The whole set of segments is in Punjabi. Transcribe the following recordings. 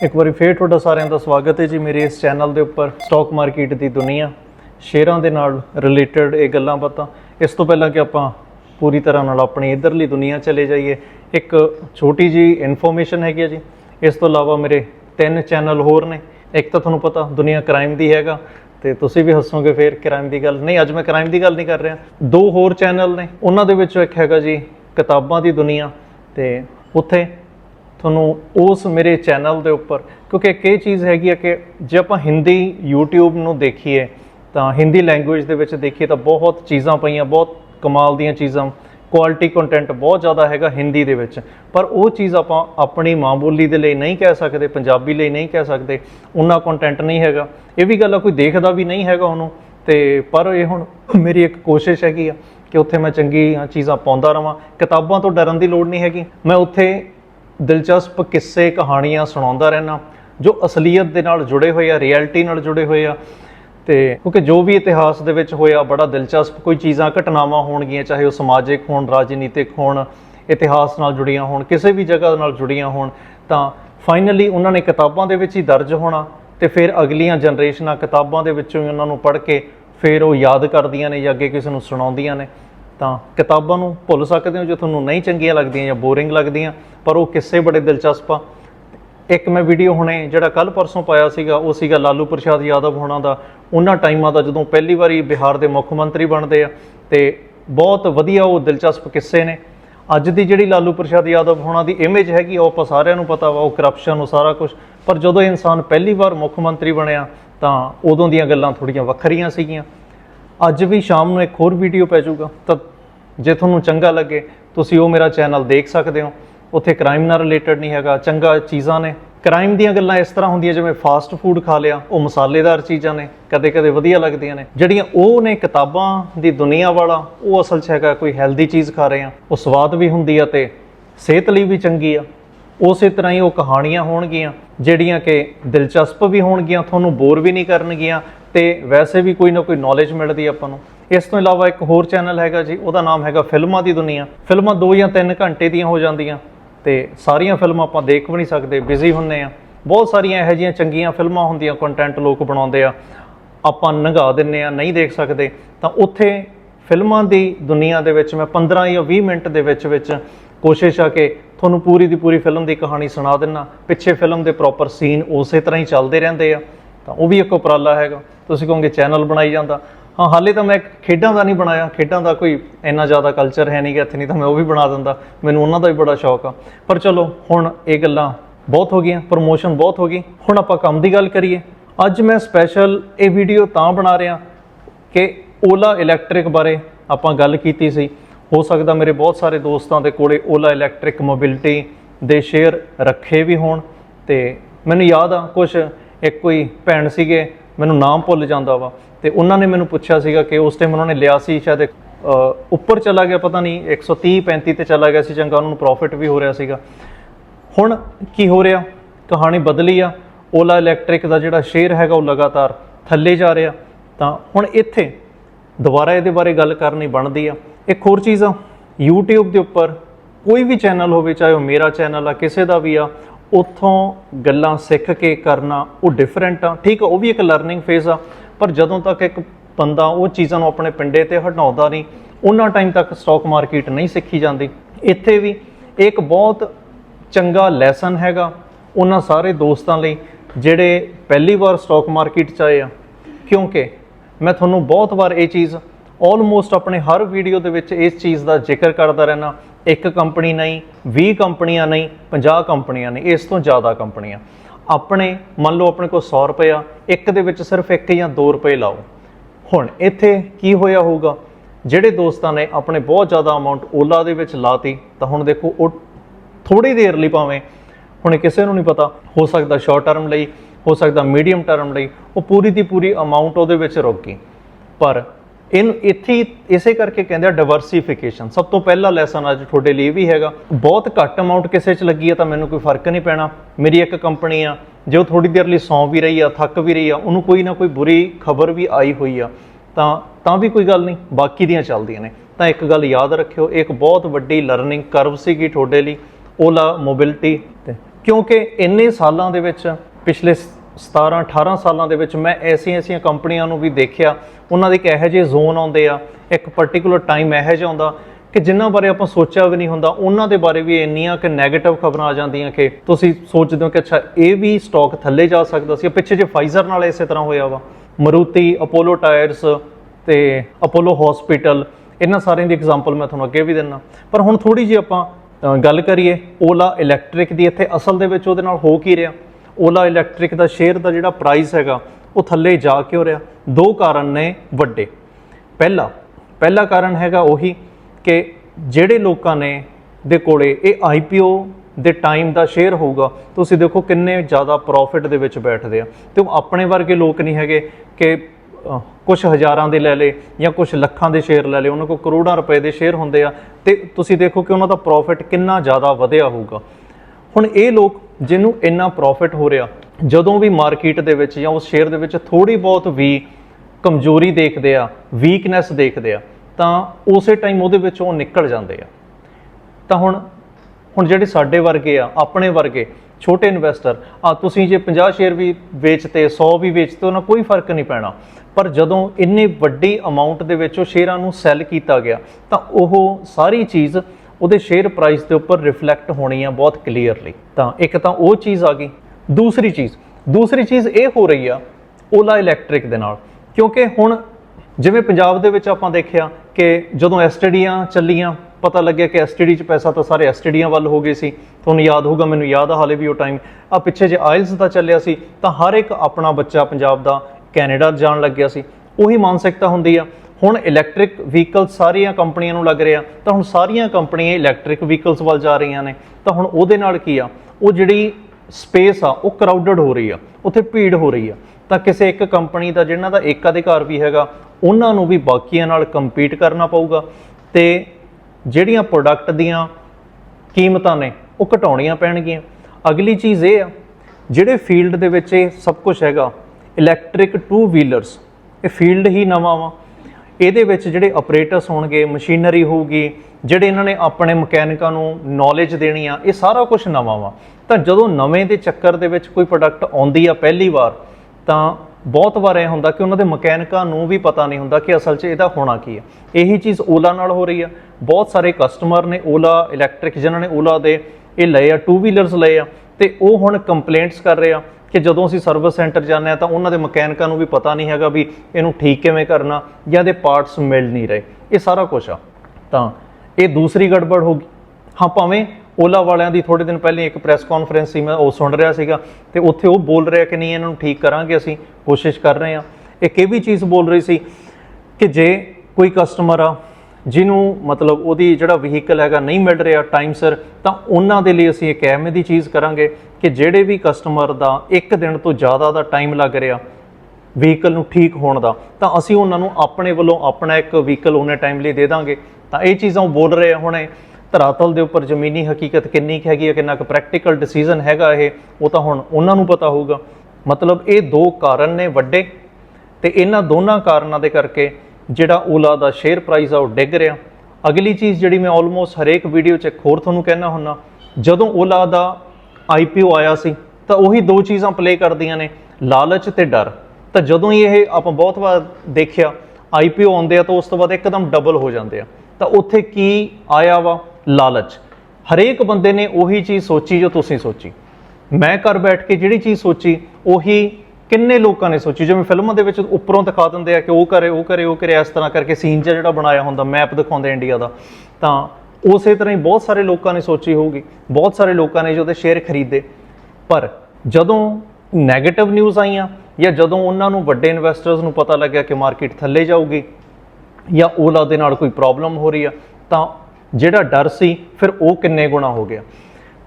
ਇੱਕ ਵਾਰੀ ਫੇਰ ਤੁਹਾਡਾ ਸਾਰਿਆਂ ਦਾ ਸਵਾਗਤ ਹੈ ਜੀ ਮੇਰੇ ਇਸ ਚੈਨਲ ਦੇ ਉੱਪਰ ਸਟਾਕ ਮਾਰਕੀਟ ਦੀ ਦੁਨੀਆ, ਸ਼ੇਅਰਾਂ ਦੇ ਨਾਲ ਰਿਲੇਟਡ ਇਹ ਗੱਲਾਂ ਬਾਤਾਂ। ਇਸ ਤੋਂ ਪਹਿਲਾਂ ਕਿ ਆਪਾਂ ਪੂਰੀ ਤਰ੍ਹਾਂ ਨਾਲ ਆਪਣੀ ਇਧਰਲੀ ਦੁਨੀਆ ਚਲੇ ਜਾਈਏ, ਇੱਕ ਛੋਟੀ ਜੀ ਇਨਫੋਰਮੇਸ਼ਨ ਹੈਗੀ ਹੈ ਜੀ। ਇਸ ਤੋਂ ਇਲਾਵਾ ਮੇਰੇ ਤਿੰਨ ਚੈਨਲ ਹੋਰ ਨੇ। ਇੱਕ ਤਾਂ ਤੁਹਾਨੂੰ ਪਤਾ ਦੁਨੀਆ ਕ੍ਰਾਈਮ ਦੀ ਹੈਗਾ, ਤੇ ਤੁਸੀਂ ਵੀ ਹੱਸੋਗੇ ਫੇਰ ਕ੍ਰਾਈਮ ਦੀ ਗੱਲ। ਨਹੀਂ, ਅੱਜ ਮੈਂ ਕ੍ਰਾਈਮ ਦੀ ਗੱਲ ਨਹੀਂ ਕਰ ਰਿਹਾ। ਦੋ ਹੋਰ ਚੈਨਲ ਨੇ। ਉਹਨਾਂ ਦੇ ਵਿੱਚੋਂ ਇੱਕ ਹੈਗਾ ਜੀ ਕਿਤਾਬਾਂ ਦੀ ਦੁਨੀਆ, ਤੇ ਉੱਥੇ ਤੁਹਾਨੂੰ ਉਸ ਮੇਰੇ ਚੈਨਲ ਦੇ ਉੱਪਰ, ਕਿਉਂਕਿ ਇੱਕ ਇਹ ਚੀਜ਼ ਹੈਗੀ ਆ ਕਿ ਜੇ ਆਪਾਂ ਹਿੰਦੀ YouTube ਨੂੰ ਦੇਖੀਏ, ਤਾਂ ਹਿੰਦੀ ਲੈਂਗੁਏਜ ਦੇ ਵਿੱਚ ਦੇਖੀਏ ਤਾਂ ਬਹੁਤ ਚੀਜ਼ਾਂ ਪਈਆਂ, ਬਹੁਤ ਕਮਾਲ ਦੀਆਂ ਚੀਜ਼ਾਂ ਕੁਆਲਿਟੀ ਕੰਟੈਂਟ ਬਹੁਤ ਜ਼ਿਆਦਾ ਹੈਗਾ ਹਿੰਦੀ ਦੇ ਵਿੱਚ। ਪਰ ਉਹ ਚੀਜ਼ ਆਪਾਂ ਆਪਣੀ ਮਾਂ ਬੋਲੀ ਦੇ ਲਈ ਨਹੀਂ ਕਹਿ ਸਕਦੇ, ਪੰਜਾਬੀ ਲਈ ਨਹੀਂ ਕਹਿ ਸਕਦੇ ਉਹਨਾਂ ਕੰਟੈਂਟ ਨਹੀਂ ਹੈਗਾ। ਇਹ ਵੀ ਗੱਲ ਆ, ਕੋਈ ਦੇਖਦਾ ਵੀ ਨਹੀਂ ਹੈਗਾ ਉਹਨੂੰ, ਤੇ ਪਰ ਇਹ ਹੁਣ ਮੇਰੀ ਇੱਕ ਕੋਸ਼ਿਸ਼ ਹੈਗੀ ਆ ਕਿ ਉੱਥੇ ਮੈਂ ਚੰਗੀਆਂ ਚੀਜ਼ਾਂ ਪਾਉਂਦਾ ਰਵਾਂ। ਕਿਤਾਬਾਂ ਤੋਂ ਡਰਨ ਦੀ ਲੋੜ ਨਹੀਂ ਹੈਗੀ। ਮੈਂ ਉੱਥੇ ਦਿਲਚਸਪ ਕਿੱਸੇ ਕਹਾਣੀਆਂ ਸੁਣਾਉਂਦਾ ਰਹਿਣਾ ਜੋ ਅਸਲੀਅਤ ਦੇ ਨਾਲ ਜੁੜੇ ਹੋਏ ਆ, ਰਿਐਲਿਟੀ ਨਾਲ ਜੁੜੇ ਹੋਏ ਆ, ਤੇ ਕਿਉਂਕਿ ਜੋ ਵੀ ਇਤਿਹਾਸ ਦੇ ਵਿੱਚ ਹੋਇਆ, ਬੜਾ ਦਿਲਚਸਪ ਕੋਈ ਚੀਜ਼ਾਂ, ਘਟਨਾਵਾਂ ਹੋਣਗੀਆਂ, ਚਾਹੇ ਉਹ ਸਮਾਜਿਕ ਹੋਣ, ਰਾਜਨੀਤਿਕ ਹੋਣ, ਇਤਿਹਾਸ ਨਾਲ ਜੁੜੀਆਂ ਹੋਣ, ਕਿਸੇ ਵੀ ਜਗ੍ਹਾ ਨਾਲ ਜੁੜੀਆਂ ਹੋਣ, ਤਾਂ ਫਾਈਨਲੀ ਉਹਨਾਂ ਨੇ ਕਿਤਾਬਾਂ ਦੇ ਵਿੱਚ ਹੀ ਦਰਜ ਹੋਣਾ, ਤੇ ਫਿਰ ਅਗਲੀਆਂ ਜਨਰੇਸ਼ਨਾਂ ਕਿਤਾਬਾਂ ਦੇ ਵਿੱਚੋਂ ਹੀ ਉਹਨਾਂ ਨੂੰ ਪੜ੍ਹ ਕੇ ਫਿਰ ਉਹ ਯਾਦ ਕਰਦੀਆਂ ਨੇ ਜਾਂ ਅੱਗੇ ਕਿਸੇ ਨੂੰ ਸੁਣਾਉਂਦੀਆਂ ਨੇ। ਤਾਂ ਕਿਤਾਬਾਂ ਨੂੰ ਭੁੱਲ ਸਕਦੇ ਹੋ ਜੇ ਤੁਹਾਨੂੰ ਨਹੀਂ ਚੰਗੀਆਂ ਲੱਗਦੀਆਂ ਜਾਂ ਬੋਰਿੰਗ ਲੱਗਦੀਆਂ, ਪਰ ਉਹ ਕਿੱਸੇ ਬੜੇ ਦਿਲਚਸਪ ਆ। ਇੱਕ ਮੈਂ ਵੀਡੀਓ ਹੁਣੇ ਜਿਹੜਾ ਕੱਲ ਪਰਸੋਂ ਪਾਇਆ ਸੀਗਾ, ਉਹ ਸੀਗਾ ਲਾਲੂ ਪ੍ਰਸ਼ਾਦ ਯਾਦਵ ਹੋਣਾ ਦਾ। ਉਹਨਾਂ ਟਾਈਮਾਂ ਦਾ ਜਦੋਂ ਪਹਿਲੀ ਵਾਰੀ ਬਿਹਾਰ ਦੇ ਮੁੱਖ ਮੰਤਰੀ ਬਣਦੇ ਆ, ਤੇ ਬਹੁਤ ਵਧੀਆ ਉਹ ਦਿਲਚਸਪ ਕਿੱਸੇ ਨੇ। ਅੱਜ ਦੀ ਜਿਹੜੀ ਲਾਲੂ ਪ੍ਰਸ਼ਾਦ ਯਾਦਵ ਹੋਣਾ ਦੀ ਇਮੇਜ ਹੈਗੀ, ਉਹ ਆਪਾਂ ਸਾਰਿਆਂ ਨੂੰ ਪਤਾ ਵਾ, ਉਹ ਕਰਪਸ਼ਨ ਉਹ ਸਾਰਾ ਕੁਝ ਪਰ ਜਦੋਂ ਇਨਸਾਨ ਪਹਿਲੀ ਵਾਰ ਮੁੱਖ ਮੰਤਰੀ ਬਣਿਆ, ਤਾਂ ਉਦੋਂ ਦੀਆਂ ਗੱਲਾਂ ਥੋੜੀਆਂ ਵੱਖਰੀਆਂ ਸੀਗੀਆਂ। ਅੱਜ ਵੀ ਸ਼ਾਮ ਨੂੰ ਇੱਕ ਹੋਰ ਵੀਡੀਓ ਪੈ ਜਾਊਗਾ। ਤਾਂ ਜੇ ਤੁਹਾਨੂੰ ਚੰਗਾ ਲੱਗੇ, ਤੁਸੀਂ ਉਹ ਮੇਰਾ ਚੈਨਲ ਦੇਖ ਸਕਦੇ ਹੋ। ਉੱਥੇ ਕ੍ਰਾਈਮ ਨਾਲ ਰਿਲੇਟਡ ਨਹੀਂ ਹੈਗਾ, ਚੰਗਾ ਚੀਜ਼ਾਂ ਨੇ। ਕ੍ਰਾਈਮ ਦੀਆਂ ਗੱਲਾਂ ਇਸ ਤਰ੍ਹਾਂ ਹੁੰਦੀਆਂ ਜਿਵੇਂ ਫਾਸਟ ਫੂਡ ਖਾ ਲਿਆ, ਉਹ ਮਸਾਲੇਦਾਰ ਚੀਜ਼ਾਂ ਨੇ, ਕਦੇ-ਕਦੇ ਵਧੀਆ ਲੱਗਦੀਆਂ ਨੇ। ਜਿਹੜੀਆਂ ਉਹ ਨੇ ਕਿਤਾਬਾਂ ਦੀ ਦੁਨੀਆ ਵਾਲਾ, ਉਹ ਅਸਲ 'ਚ ਹੈਗਾ ਕੋਈ ਹੈਲਦੀ ਚੀਜ਼ ਖਾ ਰਹੇ ਆ। ਉਹ ਸਵਾਦ ਵੀ ਹੁੰਦੀ ਆ ਤੇ ਸਿਹਤ ਲਈ ਵੀ ਚੰਗੀ ਆ। ਉਸੇ ਤਰ੍ਹਾਂ ਹੀ ਉਹ ਕਹਾਣੀਆਂ ਹੋਣਗੀਆਂ, ਜਿਹੜੀਆਂ ਕਿ ਦਿਲਚਸਪ ਵੀ ਹੋਣਗੀਆਂ, ਤੁਹਾਨੂੰ ਬੋਰ ਵੀ ਨਹੀਂ ਕਰਨਗੀਆਂ ਤੇ ਵੈਸੇ ਵੀ ਕੋਈ ਨਾ ਕੋਈ ਨੌਲੇਜ ਮਿਲਦੀ ਆਪਾਂ ਨੂੰ। ਇਸ ਤੋਂ ਇਲਾਵਾ ਇੱਕ ਹੋਰ ਚੈਨਲ ਹੈਗਾ ਜੀ, ਉਹਦਾ ਨਾਮ ਹੈਗਾ ਫਿਲਮਾਂ ਦੀ ਦੁਨੀਆ। ਫਿਲਮਾਂ 2 ਜਾਂ 3 ਘੰਟੇ ਦੀਆਂ ਹੋ ਜਾਂਦੀਆਂ ਤੇ ਸਾਰੀਆਂ ਫਿਲਮਾਂ ਆਪਾਂ ਦੇਖ ਵੀ ਨਹੀਂ ਸਕਦੇ ਬਿਜ਼ੀ ਹੁੰਨੇ ਆ। ਬਹੁਤ ਸਾਰੀਆਂ ਇਹੋ ਜਿਹੀਆਂ ਚੰਗੀਆਂ ਫਿਲਮਾਂ ਹੁੰਦੀਆਂ ਕੰਟੈਂਟ ਲੋਕ ਬਣਾਉਂਦੇ ਆ। ਆਪਾਂ ਨੰਗਾ ਦਿੰਨੇ ਆ, ਨਹੀਂ ਦੇਖ ਸਕਦੇ। ਤਾਂ ਉੱਥੇ ਫਿਲਮਾਂ ਦੀ ਦੁਨੀਆ ਦੇ ਵਿੱਚ ਮੈਂ 15 ਜਾਂ 20 ਮਿੰਟ ਦੇ ਵਿੱਚ ਵਿੱਚ ਕੋਸ਼ਿਸ਼ ਆ ਕਿ ਤੁਹਾਨੂੰ ਪੂਰੀ ਦੀ ਪੂਰੀ ਫਿਲਮ ਦੀ ਕਹਾਣੀ ਸੁਣਾ ਦਿੰਨਾ। ਪਿੱਛੇ ਫਿਲਮ ਦੇ ਪ੍ਰੋਪਰ ਸੀਨ ਉਸੇ ਤਰ੍ਹਾਂ ਹੀ ਚੱਲਦੇ ਰਹਿੰਦੇ ਆ। ਤਾਂ ਉਹ ਵੀ ਇੱਕ ਉਪਰਾਲਾ ਹੈਗਾ। ਤੁਸੀਂ ਕਹੋਗੇ ਚੈਨਲ ਬਣਾਈ ਜਾਂਦਾ। ਹਾਂ, ਹਾਲੇ ਤਾਂ ਮੈਂ ਖੇਡਾਂ ਦਾ ਨਹੀਂ ਬਣਾਇਆ। ਖੇਡਾਂ ਦਾ ਕੋਈ ਇੰਨਾ ਜ਼ਿਆਦਾ ਕਲਚਰ ਹੈ ਨਹੀਂ ਕਿ ਇੱਥੇ ਨਹੀਂ ਤਾਂ ਮੈਂ ਉਹ ਵੀ ਬਣਾ ਦਿੰਦਾ। ਮੈਨੂੰ ਉਹਨਾਂ ਦਾ ਵੀ ਬੜਾ ਸ਼ੌਕ ਆ। ਪਰ ਚਲੋ, ਹੁਣ ਇਹ ਗੱਲਾਂ ਬਹੁਤ ਹੋ ਗਈਆਂ ਪ੍ਰੋਮੋਸ਼ਨ ਬਹੁਤ ਹੋ ਗਈ। ਹੁਣ ਆਪਾਂ ਕੰਮ ਦੀ ਗੱਲ ਕਰੀਏ। ਅੱਜ ਮੈਂ ਸਪੈਸ਼ਲ ਇਹ ਵੀਡੀਓ ਤਾਂ ਬਣਾ ਰਿਹਾ ਕਿ ਓਲਾ ਇਲੈਕਟ੍ਰਿਕ ਬਾਰੇ ਆਪਾਂ ਗੱਲ ਕੀਤੀ ਸੀ। ਹੋ ਸਕਦਾ ਮੇਰੇ ਬਹੁਤ ਸਾਰੇ ਦੋਸਤਾਂ ਦੇ ਕੋਲੇ ਓਲਾ ਇਲੈਕਟ੍ਰਿਕ ਮੋਬਿਲਿਟੀ ਦੇ ਸ਼ੇਅਰ ਰੱਖੇ ਵੀ ਹੋਣ। ਤੇ ਮੈਨੂੰ ਯਾਦ ਆ ਕੁਝ ਇੱਕ ਕੋਈ ਭੈਣ ਸੀਗੇ, ਮੈਨੂੰ ਨਾਮ ਭੁੱਲ ਜਾਂਦਾ ਵਾ। ਤੇ ਉਹਨਾਂ ਨੇ ਮੈਨੂੰ ਪੁੱਛਿਆ ਸੀਗਾ ਕਿ ਉਸ ਟਾਈਮ ਉਹਨਾਂ ਨੇ ਲਿਆ ਸੀ ਸ਼ਾਇਦ ਉੱਪਰ ਚਲਾ ਗਿਆ, ਪਤਾ ਨਹੀਂ 130 35 ਤੇ ਚਲਾ ਗਿਆ ਸੀ, ਚੰਗਾ ਉਹਨਾਂ ਨੂੰ ਪ੍ਰੋਫਿਟ ਵੀ ਹੋ ਰਿਹਾ ਸੀਗਾ। ਹੁਣ ਕੀ ਹੋ ਰਿਹਾ? ਕਹਾਣੀ ਬਦਲੀ ਆ। ਓਲਾ ਇਲੈਕਟ੍ਰਿਕ ਦਾ ਜਿਹੜਾ ਸ਼ੇਅਰ ਹੈਗਾ, ਉਹ ਲਗਾਤਾਰ ਥੱਲੇ ਜਾ ਰਿਹਾ। ਤਾਂ ਹੁਣ ਇੱਥੇ ਦੁਬਾਰਾ ਇਹਦੇ ਬਾਰੇ ਗੱਲ ਕਰਨੀ ਬਣਦੀ ਆ। ਇੱਕ ਹੋਰ ਚੀਜ਼ ਆ, YouTube ਦੇ ਉੱਪਰ ਕੋਈ ਵੀ ਚੈਨਲ ਹੋਵੇ, ਚਾਹੇ ਉਹ ਮੇਰਾ ਚੈਨਲ ਆ, ਕਿਸੇ ਦਾ ਵੀ ਆ ਉੱਥੋਂ ਗੱਲਾਂ ਸਿੱਖ ਕੇ ਕਰਨਾ, ਉਹ ਡਿਫਰੈਂਟ ਆ। ਠੀਕ ਆ, ਉਹ ਵੀ ਇੱਕ ਲਰਨਿੰਗ ਫੇਜ਼ ਆ। ਪਰ ਜਦੋਂ ਤੱਕ ਇੱਕ ਬੰਦਾ ਉਹ ਚੀਜ਼ਾਂ ਨੂੰ ਆਪਣੇ ਪਿੰਡੇ ਤੇ ਹਟਾਉਂਦਾ ਨਹੀਂ, ਉਹਨਾਂ ਟਾਈਮ ਤੱਕ ਸਟਾਕ ਮਾਰਕੀਟ ਨਹੀਂ ਸਿੱਖੀ ਜਾਂਦੀ। ਇੱਥੇ ਵੀ ਇੱਕ ਬਹੁਤ ਚੰਗਾ ਲੈਸਨ ਹੈਗਾ ਉਹਨਾਂ ਸਾਰੇ ਦੋਸਤਾਂ ਲਈ, ਜਿਹੜੇ ਪਹਿਲੀ ਵਾਰ ਸਟਾਕ ਮਾਰਕੀਟ 'ਚ ਆਏ ਆ। ਕਿਉਂਕਿ ਮੈਂ ਤੁਹਾਨੂੰ ਬਹੁਤ ਵਾਰ ਇਹ ਚੀਜ਼ ਆਲਮੋਸਟ ਆਪਣੇ ਹਰ ਵੀਡੀਓ ਦੇ ਵਿੱਚ ਇਸ ਚੀਜ਼ ਦਾ ਜ਼ਿਕਰ ਕਰਦਾ ਰਹਿਣਾ ਇੱਕ ਕੰਪਨੀ ਨਹੀਂ 20 ਕੰਪਨੀਆਂ ਨਹੀਂ 50 ਕੰਪਨੀਆਂ ਨਹੀਂ, ਇਸ ਤੋਂ ਜ਼ਿਆਦਾ ਕੰਪਨੀਆਂ। ਆਪਣੇ, ਮੰਨ ਲਓ ਆਪਣੇ ਕੋਲ 100 ਰੁਪਏ ਆ ਇੱਕ ਦੇ ਵਿੱਚ ਸਿਰਫ 1 ਜਾਂ 2 ਰੁਪਏ ਲਾਓ। ਹੁਣ ਇੱਥੇ ਕੀ ਹੋਇਆ ਹੋਊਗਾ? ਜਿਹੜੇ ਦੋਸਤਾਂ ਨੇ ਆਪਣੇ ਬਹੁਤ ਜ਼ਿਆਦਾ ਅਮਾਉਂਟ ਓਲਾ ਦੇ ਵਿੱਚ ਲਾਤੀ, ਤਾਂ ਹੁਣ ਦੇਖੋ, ਉਹ ਥੋੜੀ ਦੇਰ ਲਈ ਭਾਵੇਂ, ਹੁਣ ਕਿਸੇ ਨੂੰ ਨਹੀਂ ਪਤਾ, ਹੋ ਸਕਦਾ ਸ਼ਾਰਟ ਟਰਮ ਲਈ, ਹੋ ਸਕਦਾ ਮੀਡੀਅਮ ਟਰਮ ਲਈ, ਉਹ ਪੂਰੀ ਦੀ ਪੂਰੀ ਅਮਾਉਂਟ ਉਹਦੇ ਵਿੱਚ ਰੁਕ ਗਈ। ਪਰ ਇਹਨੂੰ ਇੱਥੇ ਇਸੇ ਕਰਕੇ ਕਹਿੰਦੇ ਆ ਡਾਈਵਰਸਿਫਿਕੇਸ਼ਨ ਸਭ ਤੋਂ ਪਹਿਲਾ ਲੈਸਨ ਅੱਜ ਤੁਹਾਡੇ ਲਈ ਵੀ ਹੈਗਾ। ਬਹੁਤ ਘੱਟ ਅਮਾਉਂਟ ਕਿਸੇ 'ਚ ਲੱਗੀ ਹੈ ਤਾਂ ਮੈਨੂੰ ਕੋਈ ਫ਼ਰਕ ਨਹੀਂ ਪੈਣਾ। ਮੇਰੀ ਇੱਕ ਕੰਪਨੀ ਆ ਜੇ ਉਹ ਥੋੜੀ ਦੇਰ ਲਈ ਸੌਂ ਵੀ ਰਹੀ ਆ ਥੱਕ ਵੀ ਰਹੀ ਆ ਉਹਨੂੰ ਕੋਈ ਨਾ ਕੋਈ ਬੁਰੀ ਖਬਰ ਵੀ ਆਈ ਹੋਈ ਆ ਤਾਂ ਤਾਂ ਵੀ ਕੋਈ ਗੱਲ ਨਹੀਂ ਬਾਕੀ ਦੀਆਂ ਚੱਲਦੀਆਂ ਨੇ। ਤਾਂ ਇੱਕ ਗੱਲ ਯਾਦ ਰੱਖਿਓ ਇੱਕ ਬਹੁਤ ਵੱਡੀ ਲਰਨਿੰਗ ਕਰਵ ਸੀਗੀ ਤੁਹਾਡੇ ਲਈ ਓਲਾ ਮੋਬਿਲਿਟੀ ਕਿਉਂਕਿ ਇੰਨੇ ਸਾਲਾਂ ਦੇ ਵਿੱਚ ਪਿਛਲੇ 17 18 ਸਾਲਾਂ ਦੇ ਵਿੱਚ ਮੈਂ ਐਸੀਆਂ ਐਸੀਆਂ ਕੰਪਨੀਆਂ ਨੂੰ ਵੀ ਦੇਖਿਆ। ਉਹਨਾਂ ਦੇ ਇੱਕ ਇਹੋ ਜਿਹੇ ਜ਼ੋਨ ਆਉਂਦੇ ਆ, ਇੱਕ ਪਾਰਟਿਕੂਲਰ ਟਾਈਮ ਇਹੋ ਜਿਹਾ ਆਉਂਦਾ ਕਿ ਜਿਨ੍ਹਾਂ ਬਾਰੇ ਆਪਾਂ ਸੋਚਿਆ ਵੀ ਨਹੀਂ ਹੁੰਦਾ। ਉਹਨਾਂ ਦੇ ਬਾਰੇ ਵੀ ਇੰਨੀਆਂ ਕਿ 네ਗੇਟਿਵ ਖਬਰਾਂ ਆ ਜਾਂਦੀਆਂ ਕਿ ਤੁਸੀਂ ਸੋਚਦੇ ਹੋ ਕਿ ਅੱਛਾ, ਇਹ ਵੀ ਸਟਾਕ ਥੱਲੇ ਜਾ ਸਕਦਾ ਸੀ ਪਿੱਛੇ ਜੇ ਫਾਈਜ਼ਰ ਨਾਲ ਇਸੇ ਤਰ੍ਹਾਂ ਹੋਇਆ ਵਾ। ਮਰੂਤੀ ਅਪੋਲੋ ਟਾਇਰਸ ਤੇ ਅਪੋਲੋ ਹਸਪੀਟਲ ਇਹਨਾਂ ਸਾਰਿਆਂ ਦੀ ਐਗਜ਼ਾਮਪਲ ਮੈਂ ਤੁਹਾਨੂੰ ਅੱਗੇ ਵੀ ਦਿੰਨਾ ਪਰ ਹੁਣ ਥੋੜੀ ਜਿਹੀ ਆਪਾਂ ਗੱਲ ਕਰੀਏ ਓਲਾ ਇਲੈਕਟ੍ਰਿਕ ਦੀ ਇੱਥੇ ਅਸਲ ਦੇ ਵਿੱਚ ਉਹਦੇ ਨਾਲ ਹੋ ਕੀ ਰਿਹਾ? ਓਲਾ ਇਲੈਕਟ੍ਰਿਕ ਦਾ ਸ਼ੇਅਰ ਦਾ ਜਿਹੜਾ ਪ੍ਰਾਈਸ ਹੈਗਾ, ਉਹ ਥੱਲੇ ਜਾ ਕੇ ਹੋ ਰਿਹਾ। ਦੋ ਕਾਰਨ ਨੇ ਵੱਡੇ। ਪਹਿਲਾ ਪਹਿਲਾ ਕਾਰਨ ਹੈਗਾ ਉਹੀ ਕਿ ਜਿਹੜੇ ਲੋਕਾਂ ਨੇ ਦੇ ਕੋਲੇ ਇਹ ਆਈਪੀਓ ਦੇ ਟਾਈਮ ਦਾ ਸ਼ੇਅਰ ਹੋਊਗਾ, ਤੁਸੀਂ ਦੇਖੋ ਕਿੰਨੇ ਜ਼ਿਆਦਾ ਪ੍ਰੋਫਿਟ ਦੇ ਵਿੱਚ ਬੈਠਦੇ ਆ। ਤੇ ਉਹ ਆਪਣੇ ਵਰਗੇ ਲੋਕ ਨਹੀਂ ਹੈਗੇ ਕਿ ਕੁਝ ਹਜ਼ਾਰਾਂ ਦੇ ਲੈ ਲੇ ਜਾਂ ਕੁਝ ਲੱਖਾਂ ਦੇ ਸ਼ੇਅਰ ਲੈ ਲੇ ਉਹਨਾਂ ਕੋਲ ਕਰੋੜਾਂ ਰੁਪਏ ਦੇ ਸ਼ੇਅਰ ਹੁੰਦੇ ਆ। ਤੇ ਤੁਸੀਂ ਦੇਖੋ ਕਿ ਉਹਨਾਂ ਦਾ ਪ੍ਰੋਫਿਟ ਕਿੰਨਾ ਜ਼ਿਆਦਾ ਵਧਿਆ ਹੋਊਗਾ। ਹੁਣ ਇਹ ਲੋਕ ਜਿਹਨੂੰ ਇੰਨਾ ਪ੍ਰੋਫਿਟ ਹੋ ਰਿਹਾ, ਜਦੋਂ ਵੀ ਮਾਰਕੀਟ ਦੇ ਵਿੱਚ ਜਾਂ ਉਸ ਸ਼ੇਅਰ ਦੇ ਵਿੱਚ ਥੋੜੀ ਬਹੁਤ ਵੀ ਕਮਜ਼ੋਰੀ ਦੇਖਦੇ ਆ ਵੀਕਨੈਸ ਦੇਖਦੇ ਆ, ਤਾਂ ਉਸੇ ਟਾਈਮ ਉਹਦੇ ਵਿੱਚ ਉਹ ਨਿਕਲ ਜਾਂਦੇ ਆ। ਤਾਂ ਹੁਣ ਹੁਣ ਜਿਹੜੇ ਸਾਡੇ ਵਰਗੇ ਆ, ਆਪਣੇ ਵਰਗੇ ਛੋਟੇ ਇਨਵੈਸਟਰ ਆ ਤੁਸੀਂ ਜੇ 50 ਸ਼ੇਅਰ ਵੀ ਵੇਚਤੇ 100 ਵੀ ਵੇਚਤੇ, ਉਹਨਾਂ ਕੋਈ ਫ਼ਰਕ ਨਹੀਂ ਪੈਣਾ। ਪਰ ਜਦੋਂ ਇੰਨੀ ਵੱਡੀ ਅਮਾਉਂਟ ਦੇ ਵਿੱਚ ਉਹ ਸ਼ੇਅਰਾਂ ਨੂੰ ਸੈੱਲ ਕੀਤਾ ਗਿਆ, ਤਾਂ ਉਹ ਸਾਰੀ ਚੀਜ਼ ਉਹਦੇ ਸ਼ੇਅਰ ਪ੍ਰਾਈਸ ਦੇ ਉੱਪਰ ਰਿਫਲੈਕਟ ਹੋਣੀ ਆ ਬਹੁਤ ਕਲੀਅਰਲੀ ਤਾਂ ਇੱਕ ਤਾਂ ਉਹ ਚੀਜ਼ ਆ ਗਈ। ਦੂਸਰੀ ਚੀਜ਼ ਦੂਸਰੀ ਚੀਜ਼ ਇਹ ਹੋ ਰਹੀ ਆ ਓਲਾ ਇਲੈਕਟ੍ਰਿਕ ਦੇ ਨਾਲ। ਕਿਉਂਕਿ ਹੁਣ ਜਿਵੇਂ ਪੰਜਾਬ ਦੇ ਵਿੱਚ ਆਪਾਂ ਦੇਖਿਆ ਕਿ ਜਦੋਂ ਐਸਟੀਡੀਆਂ ਚੱਲੀਆਂ, ਪਤਾ ਲੱਗਿਆ ਕਿ ਐਸਟੀਡੀ 'ਚ ਪੈਸਾ ਤਾਂ ਸਾਰੇ ਐਸਟੀਡੀਆਂ ਵੱਲ ਹੋ ਗਏ ਸੀ। ਤੁਹਾਨੂੰ ਯਾਦ ਹੋਊਗਾ, ਮੈਨੂੰ ਯਾਦ ਆ ਹਾਲੇ ਵੀ ਉਹ ਟਾਈਮ ਆ ਪਿੱਛੇ ਜੇ ਆਇਲਸ ਦਾ ਚੱਲਿਆ ਸੀ, ਤਾਂ ਹਰ ਇੱਕ ਆਪਣਾ ਬੱਚਾ ਪੰਜਾਬ ਦਾ ਕੈਨੇਡਾ ਜਾਣ ਲੱਗਿਆ ਸੀ। ਉਹੀ ਮਾਨਸਿਕਤਾ ਹੁੰਦੀ ਆ। ਹੁਣ ਇਲੈਕਟ੍ਰਿਕ ਵਹੀਕਲ ਸਾਰੀਆਂ ਕੰਪਨੀਆਂ ਨੂੰ ਲੱਗ ਰਿਹਾ, ਤਾਂ ਹੁਣ ਸਾਰੀਆਂ ਕੰਪਨੀਆਂ ਇਲੈਕਟ੍ਰਿਕ ਵਹੀਕਲਸ ਵੱਲ ਜਾ ਰਹੀਆਂ ਨੇ, ਤਾਂ ਹੁਣ ਉਹਦੇ ਨਾਲ ਕੀ ਆ? ਉਹ ਜਿਹੜੀ ਸਪੇਸ ਆ, ਉਹ ਕਰਾਊਡਡ ਹੋ ਰਹੀ ਆ, ਉੱਥੇ ਭੀੜ ਹੋ ਰਹੀ ਆ। ਤਾਂ ਕਿਸੇ ਇੱਕ ਕੰਪਨੀ ਦਾ ਜਿਹਨਾਂ ਦਾ ਇੱਕ ਅਧਿਕਾਰ ਵੀ ਹੈਗਾ, ਉਹਨਾਂ ਨੂੰ ਵੀ ਬਾਕੀਆਂ ਨਾਲ ਕੰਪੀਟ ਕਰਨਾ ਪਊਗਾ ਤੇ ਜਿਹੜੀਆਂ ਪ੍ਰੋਡਕਟ ਦੀਆਂ ਕੀਮਤਾਂ ਨੇ, ਉਹ ਘਟਾਉਣੀਆਂ ਪੈਣਗੀਆਂ। ਅਗਲੀ ਚੀਜ਼ ਇਹ ਆ, ਜਿਹੜੇ ਫੀਲਡ ਦੇ ਵਿੱਚ ਇਹ ਸਭ ਕੁਝ ਹੈਗਾ ਇਲੈਕਟ੍ਰਿਕ ਟੂ ਵੀਲਰਸ ਇਹ ਫੀਲਡ ਹੀ ਨਵਾਂ ਵਾ। ਇਹਦੇ ਵਿੱਚ ਜਿਹੜੇ ਆਪਰੇਟਰਸ ਹੋਣਗੇ ਮਸ਼ੀਨਰੀ ਹੋਊਗੀ, ਜਿਹੜੇ ਇਹਨਾਂ ਨੇ ਆਪਣੇ ਮਕੈਨਿਕਾਂ ਨੂੰ ਨੌਲੇਜ ਦੇਣੀ ਆ, ਇਹ ਸਾਰਾ ਕੁਝ ਨਵਾਂ ਵਾ। ਤਾਂ ਜਦੋਂ ਨਵੇਂ ਦੇ ਚੱਕਰ ਦੇ ਵਿੱਚ ਕੋਈ ਪ੍ਰੋਡਕਟ ਆਉਂਦੀ ਆ ਪਹਿਲੀ ਵਾਰ, ਤਾਂ ਬਹੁਤ ਵਾਰ ਇਹ ਹੁੰਦਾ ਕਿ ਉਹਨਾਂ ਦੇ ਮਕੈਨਿਕਾਂ ਨੂੰ ਵੀ ਪਤਾ ਨਹੀਂ ਹੁੰਦਾ ਕਿ ਅਸਲ 'ਚ ਇਹਦਾ ਹੋਣਾ ਕੀ ਹੈ ਇਹੀ ਚੀਜ਼ ਓਲਾ ਨਾਲ ਹੋ ਰਹੀ ਆ। ਬਹੁਤ ਸਾਰੇ ਕਸਟਮਰ ਨੇ ਓਲਾ ਇਲੈਕਟ੍ਰਿਕ ਜਿਨ੍ਹਾਂ ਨੇ ਓਲਾ ਦੇ, ਇਹ ਲਏ ਆ ਟੂ ਵੀਲਰਸ ਲਏ ਆ, ਤੇ ਉਹ ਹੁਣ ਕੰਪਲੇਂਟਸ ਕਰ ਰਹੇ ਆ। ਕਿ ਜਦੋਂ ਅਸੀਂ ਸਰਵਿਸ ਸੈਂਟਰ ਜਾਂਦੇ ਆ ਤਾਂ ਉਹਨਾਂ ਦੇ ਮਕੈਨਿਕਾਂ ਨੂੰ ਵੀ ਪਤਾ ਨਹੀਂ ਹੈਗਾ ਵੀ ਇਹਨੂੰ ਠੀਕ ਕਿਵੇਂ ਕਰਨਾ ਜਾਂ ਇਹਦੇ ਪਾਰਟਸ ਮਿਲ ਨਹੀਂ ਰਹੇ। ਇਹ ਸਾਰਾ ਕੁਝ ਆ। ਤਾਂ ਇਹ ਦੂਸਰੀ ਗੜਬੜ ਹੋ ਗਈ। ਹਾਂ, ਭਾਵੇਂ ਓਲਾ ਵਾਲਿਆਂ ਦੀ ਥੋੜੇ ਦਿਨ ਪਹਿਲੇ ਇੱਕ ਪ੍ਰੈਸ ਕਾਨਫਰੰਸ ਸੀ, ਮੈਂ ਉਹ ਸੁਣ ਰਿਹਾ ਸੀਗਾ ਤੇ ਉੱਥੇ ਉਹ ਬੋਲ ਰਿਹਾ ਕਿ ਨਹੀਂ, ਇਹਨਾਂ ਨੂੰ ਠੀਕ ਕਰਾਂਗੇ ਅਸੀਂ, ਕੋਸ਼ਿਸ਼ ਕਰ ਰਹੇ ਹਾਂ। ਇੱਕ ਇਹ ਵੀ ਚੀਜ਼ ਬੋਲ ਰਹੀ ਸੀ ਕਿ ਜੇ ਕੋਈ ਕਸਟਮਰ ਆ ਜਿਹਨੂੰ ਮਤਲਬ ਉਹਦੀ ਜਿਹੜਾ ਵਹੀਕਲ ਹੈਗਾ ਨਹੀਂ ਮਿਲ ਰਿਹਾ ਟਾਈਮ ਸਿਰ, ਤਾਂ ਉਹਨਾਂ ਦੇ ਲਈ ਅਸੀਂ ਇੱਕ ਐਵੇਂ ਦੀ ਚੀਜ਼ ਕਰਾਂਗੇ ਕਿ ਜਿਹੜੇ ਵੀ ਕਸਟਮਰ ਦਾ ਇੱਕ ਦਿਨ ਤੋਂ ਜ਼ਿਆਦਾ ਦਾ ਟਾਈਮ ਲੱਗ ਰਿਹਾ ਵਹੀਕਲ ਨੂੰ ਠੀਕ ਹੋਣ ਦਾ, ਤਾਂ ਅਸੀਂ ਉਹਨਾਂ ਨੂੰ ਆਪਣੇ ਵੱਲੋਂ ਆਪਣਾ ਇੱਕ ਵਹੀਕਲ ਉਹਨੇ ਟਾਈਮ ਲਈ ਦੇ ਦਾਂਗੇ। ਤਾਂ ਇਹ ਚੀਜ਼ਾਂ ਉਹ ਬੋਲ ਰਹੇ ਆ ਹੁਣੇ। ਧਰਾਤਲ ਦੇ ਉੱਪਰ ਜ਼ਮੀਨੀ ਹਕੀਕਤ ਕਿੰਨੀ ਕੁ ਹੈਗੀ ਹੈ, ਕਿੰਨਾ ਕੁ ਪ੍ਰੈਕਟੀਕਲ ਡਿਸੀਜਨ ਹੈਗਾ ਇਹ, ਉਹ ਤਾਂ ਹੁਣ ਉਹਨਾਂ ਨੂੰ ਪਤਾ ਹੋਊਗਾ। ਮਤਲਬ ਇਹ ਦੋ ਕਾਰਨ ਨੇ ਵੱਡੇ, ਤੇ ਇਹਨਾਂ ਦੋਨਾਂ ਕਾਰਨਾਂ ਦੇ ਕਰਕੇ ਜਿਹੜਾ ਓਲਾ ਦਾ ਸ਼ੇਅਰ ਪ੍ਰਾਈਸ ਆ ਉਹ ਡਿੱਗ ਰਿਹਾ। ਅਗਲੀ ਚੀਜ਼ ਜਿਹੜੀ ਮੈਂ ਆਲਮੋਸਟ ਹਰੇਕ ਵੀਡੀਓ 'ਚ ਇੱਕ ਹੋਰ ਤੁਹਾਨੂੰ ਕਹਿਣਾ ਹੁੰਨਾ, ਜਦੋਂ ਓਲਾ ਦਾ ਆਈਪੀਓ ਆਇਆ ਸੀ, ਤਾਂ ਉਹੀ ਦੋ ਚੀਜ਼ਾਂ ਪਲੇ ਕਰਦੀਆਂ ਨੇ, ਲਾਲਚ ਤੇ ਡਰ। ਤਾਂ ਜਦੋਂ ਹੀ ਇਹ ਆਪਾਂ ਬਹੁਤ ਵਾਰ ਦੇਖਿਆ ਆਈਪੀਓ ਆਉਂਦੇ ਆ ਤਾਂ ਉਸ ਤੋਂ ਬਾਅਦ ਇੱਕਦਮ ਡਬਲ ਹੋ ਜਾਂਦੇ ਆ। ਤਾਂ ਉੱਥੇ ਕੀ ਆਇਆ ਵਾ? ਲਾਲਚ। ਹਰੇਕ ਬੰਦੇ ਨੇ ਉਹੀ ਚੀਜ਼ ਸੋਚੀ ਜੋ ਤੁਸੀਂ ਸੋਚੀ। ਮੈਂ ਘਰ ਬੈਠ ਕੇ ਜਿਹੜੀ ਚੀਜ਼ ਸੋਚੀ, ਉਹੀ ਕਿੰਨੇ ਲੋਕਾਂ ਨੇ ਸੋਚੀ? ਜਿਵੇਂ ਫਿਲਮਾਂ ਦੇ ਵਿੱਚ ਉੱਪਰੋਂ ਦਿਖਾ ਦਿੰਦੇ ਆ ਕਿ ਉਹ ਕਰੇ ਉਹ ਕਰੇ ਉਹ ਕਰੇ, ਇਸ ਤਰ੍ਹਾਂ ਕਰਕੇ ਸੀਨ ਜਿਹਾ ਜਿਹੜਾ ਬਣਾਇਆ ਹੁੰਦਾ ਮੈਪ ਦਿਖਾਉਂਦੇ ਇੰਡੀਆ ਦਾ। ਤਾਂ ਉਸੇ ਤਰ੍ਹਾਂ ਹੀ ਬਹੁਤ ਸਾਰੇ ਲੋਕਾਂ ਨੇ ਸੋਚੀ ਹੋਊਗੀ। ਬਹੁਤ ਸਾਰੇ ਲੋਕਾਂ ਨੇ ਜਿਹਦੇ ਸ਼ੇਅਰ ਖਰੀਦੇ। ਪਰ ਜਦੋਂ 네ਗੇਟਿਵ ਨਿਊਜ਼ ਆਈਆਂ ਜਾਂ ਜਦੋਂ ਉਹਨਾਂ ਨੂੰ ਵੱਡੇ ਇਨਵੈਸਟਰਸ ਨੂੰ ਪਤਾ ਲੱਗਿਆ ਕਿ ਮਾਰਕੀਟ ਥੱਲੇ ਜਾਊਗੀ ਜਾਂ ਓਲਾ ਦੇ ਨਾਲ ਕੋਈ ਪ੍ਰੋਬਲਮ ਹੋ ਰਹੀ ਆ, ਤਾਂ ਜਿਹੜਾ ਡਰ ਸੀ, ਫਿਰ ਉਹ ਕਿੰਨੇ ਗੁਣਾ ਹੋ ਗਿਆ।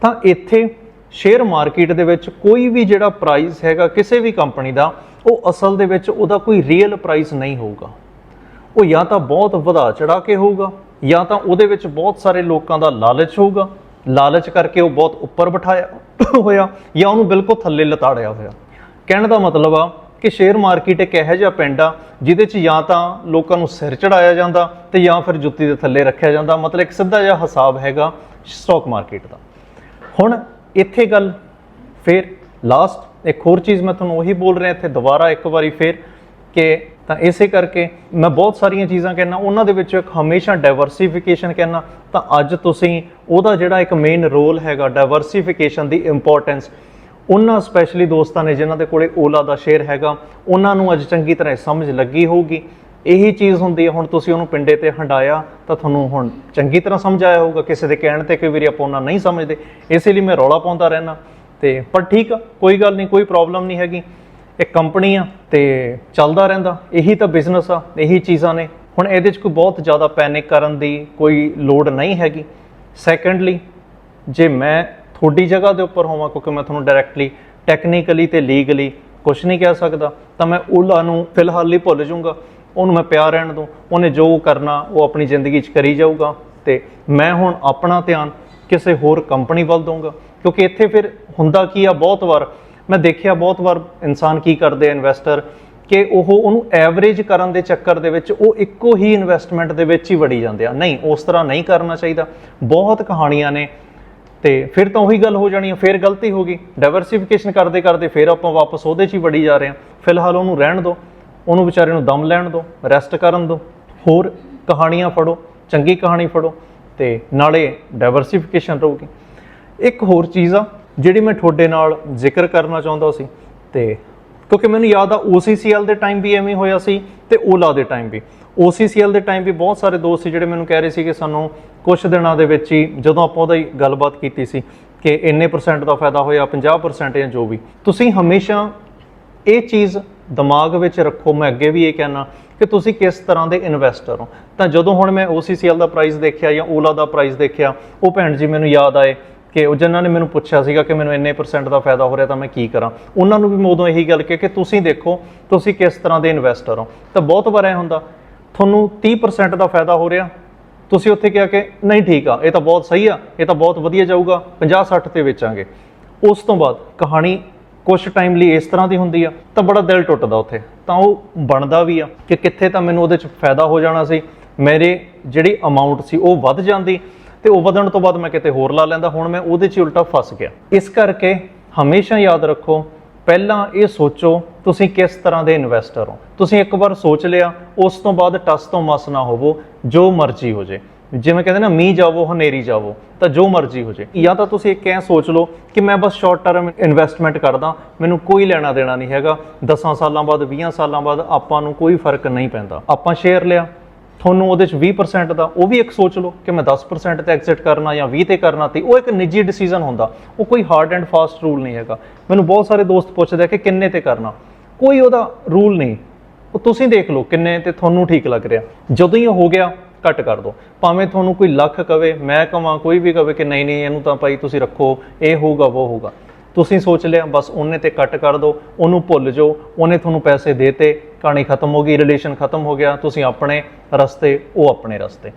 ਤਾਂ ਇੱਥੇ ਸ਼ੇਅਰ ਮਾਰਕੀਟ ਦੇ ਵਿੱਚ ਕੋਈ ਵੀ ਜਿਹੜਾ ਪ੍ਰਾਈਸ ਹੈਗਾ ਕਿਸੇ ਵੀ ਕੰਪਨੀ ਦਾ, ਉਹ ਅਸਲ ਦੇ ਵਿੱਚ ਉਹਦਾ ਕੋਈ ਰੀਅਲ ਪ੍ਰਾਈਸ ਨਹੀਂ ਹੋਊਗਾ। ਉਹ ਜਾਂ ਤਾਂ ਬਹੁਤ ਵਧਾ ਚੜਾ ਕੇ ਹੋਊਗਾ, ਜਾਂ ਤਾਂ ਉਹਦੇ ਵਿੱਚ ਬਹੁਤ ਸਾਰੇ ਲੋਕਾਂ ਦਾ ਲਾਲਚ ਹੋਊਗਾ। ਲਾਲਚ ਕਰਕੇ ਉਹ ਬਹੁਤ ਉੱਪਰ ਬਿਠਾਇਆ ਹੋਇਆ ਜਾਂ ਉਹਨੂੰ ਬਿਲਕੁਲ ਥੱਲੇ ਲਤਾੜਿਆ ਹੋਇਆ। ਕਹਿਣ ਦਾ ਮਤਲਬ ਆ ਕਿ ਸ਼ੇਅਰ ਮਾਰਕੀਟ ਇੱਕ ਇਹੋ ਜਿਹਾ ਪਿੰਡ ਆ, ਜਿਹਦੇ 'ਚ ਜਾਂ ਤਾਂ ਲੋਕਾਂ ਨੂੰ ਸਿਰ ਚੜਾਇਆ ਜਾਂਦਾ ਤੇ ਜਾਂ ਫਿਰ ਜੁੱਤੀ ਦੇ ਥੱਲੇ ਰੱਖਿਆ ਜਾਂਦਾ। ਮਤਲਬ ਇੱਕ ਸਿੱਧਾ ਜਿਹਾ ਹਿਸਾਬ ਹੈਗਾ ਸਟਾਕ ਮਾਰਕੀਟ ਦਾ। ਹੁਣ ਇੱਥੇ ਗੱਲ, ਫਿਰ ਲਾਸਟ ਇੱਕ ਹੋਰ ਚੀਜ਼ ਮੈਂ ਤੁਹਾਨੂੰ ਉਹੀ ਬੋਲ ਰਿਹਾ ਇੱਥੇ ਦੁਬਾਰਾ ਇੱਕ ਵਾਰੀ ਫਿਰ ਕਿ ਤਾਂ ਇਸੇ ਕਰਕੇ ਮੈਂ ਬਹੁਤ ਸਾਰੀਆਂ ਚੀਜ਼ਾਂ ਕਹਿਣਾ ਉਹਨਾਂ ਦੇ ਵਿੱਚ ਇੱਕ ਹਮੇਸ਼ਾ ਡਾਈਵਰਸਿਫਿਕੇਸ਼ਨ ਕਹਿਣਾ ਤਾਂ ਅੱਜ ਤੁਸੀਂ ਉਹਦਾ ਜਿਹੜਾ ਇੱਕ ਮੇਨ ਰੋਲ ਹੈਗਾ ਡਾਈਵਰਸਿਫਿਕੇਸ਼ਨ ਦੀ ਇੰਪੋਰਟੈਂਸ ਉਹਨਾਂ ਸਪੈਸ਼ਲੀ ਦੋਸਤਾਂ ਨੇ ਜਿਨ੍ਹਾਂ ਦੇ ਕੋਲੇ ਓਲਾ ਦਾ ਸ਼ੇਅਰ ਹੈਗਾ, ਉਹਨਾਂ ਨੂੰ ਅੱਜ ਚੰਗੀ ਤਰ੍ਹਾਂ ਸਮਝ ਲੱਗੀ ਹੋਊਗੀ। ਇਹੀ ਚੀਜ਼ ਹੁੰਦੀ ਹੈ, ਹੁਣ ਤੁਸੀਂ ਉਹਨੂੰ ਪਿੰਡੇ ਤੇ ਹੰਡਾਇਆ, ਤਾਂ ਤੁਹਾਨੂੰ ਹੁਣ ਚੰਗੀ ਤਰ੍ਹਾਂ ਸਮਝ ਆਇਆ ਹੋਊਗਾ, ਕਿਸੇ ਦੇ ਕਹਿਣ ਤੇ ਕਈ ਵਾਰੀ ਆਪਾਂ ਉਹਨਾਂ ਨਹੀਂ ਸਮਝਦੇ। ਇਸੇ ਲਈ ਮੈਂ ਰੌਲਾ ਪਾਉਂਦਾ ਰਹਿਣਾ ਤੇ, ਪਰ ਠੀਕ ਆ, ਕੋਈ ਗੱਲ ਨਹੀਂ, ਕੋਈ ਪ੍ਰੋਬਲਮ ਨਹੀਂ ਹੈਗੀ। ਇਹ ਕੰਪਨੀ ਆ ਤੇ ਚੱਲਦਾ ਰਹਿੰਦਾ। ਇਹੀ ਤਾਂ ਬਿਜ਼ਨਸ ਆ, ਇਹੀ ਚੀਜ਼ਾਂ ਨੇ। ਹੁਣ ਇਹਦੇ 'ਚ ਕੋਈ ਬਹੁਤ ਜ਼ਿਆਦਾ ਪੈਨਿਕ ਕਰਨ ਦੀ ਕੋਈ ਲੋੜ ਨਹੀਂ ਹੈਗੀ। ਸੈਕੰਡਲੀ ਜੇ ਮੈਂ ਤੁਹਾਡੀ ਜਗ੍ਹਾ ਦੇ ਉੱਪਰ ਹੋਵਾਂ, ਕਿਉਂਕਿ ਮੈਂ ਤੁਹਾਨੂੰ ਡਾਇਰੈਕਟਲੀ ਟੈਕਨੀਕਲੀ ਤੇ ਲੀਗਲੀ ਕੁਝ ਨਹੀਂ ਕਹਿ ਸਕਦਾ, ਤਾਂ ਮੈਂ ਉਹਨਾਂ ਨੂੰ ਫਿਲਹਾਲ ਹੀ ਭੁੱਲ ਜਾਊਂਗਾ। ਉਹਨੂੰ ਮੈਂ ਪਿਆ ਰਹਿਣ ਦੂੰ, ਉਹਨੇ ਜੋ ਕਰਨਾ, ਉਹ ਆਪਣੀ ਜ਼ਿੰਦਗੀ 'ਚ ਕਰੀ ਜਾਊਗਾ। ਤੇ ਮੈਂ ਹੁਣ ਆਪਣਾ ਧਿਆਨ ਕਿਸੇ ਹੋਰ ਕੰਪਨੀ ਵੱਲ ਦਊਂਗਾ। ਕਿਉਂਕਿ ਇੱਥੇ ਫਿਰ ਹੁੰਦਾ ਕੀ ਆ, ਬਹੁਤ ਵਾਰ ਮੈਂ ਦੇਖਿਆ, ਬਹੁਤ ਵਾਰ ਇਨਸਾਨ ਕੀ ਕਰਦੇ ਆ ਇਨਵੈਸਟਰ ਕਿ ਉਹ ਉਹਨੂੰ ਐਵਰੇਜ ਕਰਨ ਦੇ ਚੱਕਰ ਦੇ ਵਿੱਚ ਉਹ ਇੱਕੋ ਹੀ ਇਨਵੈਸਟਮੈਂਟ ਦੇ ਵਿੱਚ ਹੀ ਵੜੀ ਜਾਂਦੇ ਆ। ਨਹੀਂ, ਉਸ ਤਰ੍ਹਾਂ ਨਹੀਂ ਕਰਨਾ ਚਾਹੀਦਾ। ਬਹੁਤ ਕਹਾਣੀਆਂ ਨੇ। ਤੇ ਫਿਰ ਤਾਂ ਉਹੀ ਗੱਲ ਹੋ ਜਾਣੀ ਆ, ਫਿਰ ਗਲਤੀ ਹੋ ਗਈ। ਡਾਈਵਰਸਿਫਿਕੇਸ਼ਨ ਕਰਦੇ ਕਰਦੇ ਫਿਰ ਆਪਾਂ ਵਾਪਸ ਉਹਦੇ 'ਚ ਹੀ ਵੜੀ ਜਾ ਰਹੇ ਹਾਂ ਫਿਲਹਾਲ ਉਹਨੂੰ ਰਹਿਣ ਦਿਓ। ਉਹਨੂੰ ਵਿਚਾਰੇ ਨੂੰ ਦਮ ਲੈਣ ਦਿਓ ਰੈਸਟ ਕਰਨ ਦਿਓ, ਹੋਰ ਕਹਾਣੀਆਂ ਫੜੋ, ਚੰਗੀ ਕਹਾਣੀ ਫੜੋ ਤੇ ਨਾਲੇ ਡਾਈਵਰਸਿਫਿਕੇਸ਼ਨ ਰਹੂਗੀ। ਇੱਕ ਹੋਰ ਚੀਜ਼ ਆ, ਜਿਹੜੀ ਮੈਂ ਤੁਹਾਡੇ ਨਾਲ ਜ਼ਿਕਰ ਕਰਨਾ ਚਾਹੁੰਦਾ ਸੀ ਤੇ ਕਿਉਂਕਿ ਮੈਨੂੰ ਯਾਦ ਆ OCCL ਦੇ ਟਾਈਮ ਵੀ ਐਵੇਂ ਹੋਇਆ ਸੀ ਤੇ ਓਲਾ ਦੇ ਟਾਈਮ ਵੀ। OCCL ਦੇ ਟਾਈਮ ਵੀ ਬਹੁਤ ਸਾਰੇ ਦੋਸਤ ਸੀ ਜਿਹੜੇ ਮੈਨੂੰ ਕਹਿ ਰਹੇ ਸੀ ਕਿ ਸਾਨੂੰ ਕੁਝ ਦਿਨਾਂ ਦੇ ਵਿੱਚ ਹੀ ਜਦੋਂ ਆਪਾਂ ਉਹਦਾ ਹੀ ਗੱਲਬਾਤ ਕੀਤੀ ਸੀ ਕਿ ਇੰਨੇ ਪਰਸੈਂਟ ਦਾ ਫਾਇਦਾ ਹੋਇਆ 50% ਜਾਂ ਜੋ ਵੀ। ਤੁਸੀਂ ਹਮੇਸ਼ਾ ਇਹ ਚੀਜ਼ ਦਿਮਾਗ ਵਿੱਚ ਰੱਖੋ, ਮੈਂ ਅੱਗੇ ਵੀ ਇਹ ਕਹਿਣਾ ਕਿ ਤੁਸੀਂ ਕਿਸ ਤਰ੍ਹਾਂ ਦੇ ਇਨਵੈਸਟਰ ਹੋ? ਤਾਂ ਜਦੋਂ ਹੁਣ ਮੈਂ OCCL ਦਾ ਪ੍ਰਾਈਸ ਦੇਖਿਆ ਜਾਂ ਓਲਾ ਦਾ ਪ੍ਰਾਈਸ ਦੇਖਿਆ, ਉਹ ਭੈਣ ਜੀ ਮੈਨੂੰ ਯਾਦ ਆਏ ਕਿ ਉਹ ਜਿਨ੍ਹਾਂ ਨੇ ਮੈਨੂੰ ਪੁੱਛਿਆ ਸੀਗਾ ਕਿ ਮੈਨੂੰ ਇੰਨੇ ਪਰਸੈਂਟ ਦਾ ਫਾਇਦਾ ਹੋ ਰਿਹਾ ਤਾਂ ਮੈਂ ਕੀ ਕਰਾਂ? ਉਹਨਾਂ ਨੂੰ ਵੀ ਮੈਂ ਉਦੋਂ ਇਹੀ ਗੱਲ ਕਹੀ ਕਿ ਤੁਸੀਂ ਦੇਖੋ, ਤੁਸੀਂ ਕਿਸ ਤਰ੍ਹਾਂ ਦੇ ਇਨਵੈਸਟਰ ਹੋ? ਤਾਂ ਬਹੁਤ ਵਾਰ ਐ ਹੁੰਦਾ, ਤੁਹਾਨੂੰ 30% ਦਾ ਫਾਇਦਾ ਹੋ ਰਿਹਾ, ਤੁਸੀਂ ਉੱਥੇ ਕਿਹਾ ਕਿ ਨਹੀਂ ਠੀਕ ਆ, ਇਹ ਤਾਂ ਬਹੁਤ ਸਹੀ ਆ, ਇਹ ਤਾਂ ਬਹੁਤ ਵਧੀਆ ਜਾਊਗਾ 50 60 ਤੇ ਵੇਚਾਂਗੇ। ਉਸ ਤੋਂ ਬਾਅਦ ਕਹਾਣੀ ਕੁਝ ਟਾਈਮ ਲਈ ਇਸ ਤਰ੍ਹਾਂ ਦੀ ਹੁੰਦੀ ਆ, ਤਾਂ ਬੜਾ ਦਿਲ ਟੁੱਟਦਾ ਉੱਥੇ। ਤਾਂ ਉਹ ਬਣਦਾ ਵੀ ਆ ਕਿ ਕਿੱਥੇ ਤਾਂ ਮੈਨੂੰ ਉਹਦੇ ਚ ਫਾਇਦਾ ਹੋ ਜਾਣਾ ਸੀ। ਮੇਰੇ ਜਿਹੜੀ ਅਮਾਉਂਟ ਸੀ ਉਹ ਵੱਧ ਜਾਂਦੀ ਤੇ ਉਹ ਵਧਣ ਤੋਂ ਬਾਅਦ ਮੈਂ ਕਿਤੇ ਹੋਰ ਲਾ ਲੈਂਦਾ। ਹੁਣ ਮੈਂ ਉਹਦੇ 'ਚ ਹੀ ਉਲਟਾ ਫਸ ਗਿਆ। ਇਸ ਕਰਕੇ ਹਮੇਸ਼ਾ ਯਾਦ ਰੱਖੋ, ਪਹਿਲਾਂ ਇਹ ਸੋਚੋ, ਤੁਸੀਂ ਕਿਸ ਤਰ੍ਹਾਂ ਦੇ ਇਨਵੈਸਟਰ ਹੋ। ਤੁਸੀਂ ਇੱਕ ਵਾਰ ਸੋਚ ਲਿਆ, ਉਸ ਤੋਂ ਬਾਅਦ ਟਸ ਤੋਂ ਮਸ ਨਾ ਹੋਵੋ, ਜੋ ਮਰਜ਼ੀ ਹੋ ਜੇ। ਜਿਵੇਂ ਕਹਿੰਦੇ ਨਾ, ਮੀਂਹ ਜਾਵੋ, ਹਨੇਰੀ ਜਾਵੋ, ਤਾਂ ਜੋ ਮਰਜ਼ੀ ਹੋ ਜੇ। ਜਾਂ ਤਾਂ ਤੁਸੀਂ ਇੱਕ ਐ ਸੋਚ ਲਓ ਕਿ ਮੈਂ ਬਸ ਸ਼ਾਰਟ ਟਰਮ ਇਨਵੈਸਟਮੈਂਟ ਕਰਦਾ, ਮੈਨੂੰ ਕੋਈ ਲੈਣਾ ਦੇਣਾ ਨਹੀਂ ਹੈਗਾ। 10 ਸਾਲਾਂ ਬਾਅਦ 20 ਸਾਲਾਂ ਬਾਅਦ ਆਪਾਂ ਨੂੰ ਕੋਈ ਫ਼ਰਕ ਨਹੀਂ ਪੈਂਦਾ। ਆਪਾਂ ਸ਼ੇਅਰ ਲਿਆ, ਤੁਹਾਨੂੰ ਉਹਦੇ ਚ 20% ਦਾ, ਉਹ ਵੀ ਇੱਕ ਸੋਚ ਲਓ ਕਿ ਮੈਂ 10% ਤੇ ਐਗਜ਼ਿਟ ਕਰਨਾ ਜਾਂ 20 ਤੇ ਕਰਨਾ ਤੇ ਉਹ ਇੱਕ ਨਿੱਜੀ ਡਿਸੀਜਨ ਹੁੰਦਾ। ਉਹ ਕੋਈ ਹਾਰਡ ਐਂਡ ਫਾਸਟ ਰੂਲ ਨਹੀਂ ਹੈਗਾ। ਮੈਨੂੰ ਬਹੁਤ ਸਾਰੇ ਦੋਸਤ ਪੁੱਛਦੇ ਕਿ ਕਿੰਨੇ ਤੇ ਕਰਨਾ। ਕੋਈ ਉਹਦਾ ਰੂਲ ਨਹੀਂ। ਉਹ ਤੁਸੀਂ ਦੇਖ ਲਓ ਕਿੰਨੇ ਤੇ ਤੁਹਾਨੂੰ ਠੀਕ ਲੱਗ ਰਿਹਾ। ਜਦੋਂ ਹੀ ਇਹ ਹੋ ਗਿਆ ਕੱਟ ਕਰ ਦਿਓ ਭਾਵੇਂ ਤੁਹਾਨੂੰ ਕੋਈ ਲੱਖ ਕਵੇ, ਮੈਂ ਕਵਾਂ, ਕੋਈ ਵੀ ਕਵੇ ਕਿ ਨਹੀਂ ਨਹੀਂ, ਇਹਨੂੰ ਤਾਂ ਭਾਈ ਤੁਸੀਂ ਰੱਖੋ, ਇਹ ਹੋਊਗਾ, ਉਹ ਹੋਊਗਾ। ਤੁਸੀਂ ਸੋਚ ਲਿਆ, ਬਸ ਉਹਨੇ ਤੇ ਕੱਟ ਕਰ ਦਿਓ ਉਹਨੂੰ ਭੁੱਲ ਜਾਓ, ਉਹਨੇ ਤੁਹਾਨੂੰ ਪੈਸੇ ਦੇਤੇ, ਕਹਾਣੀ ਖਤਮ ਹੋ ਗਈ ਰਿਲੇਸ਼ਨ ਖਤਮ ਹੋ ਗਿਆ, ਤੁਸੀਂ ਆਪਣੇ ਰਸਤੇ, ਉਹ ਆਪਣੇ ਰਸਤੇ।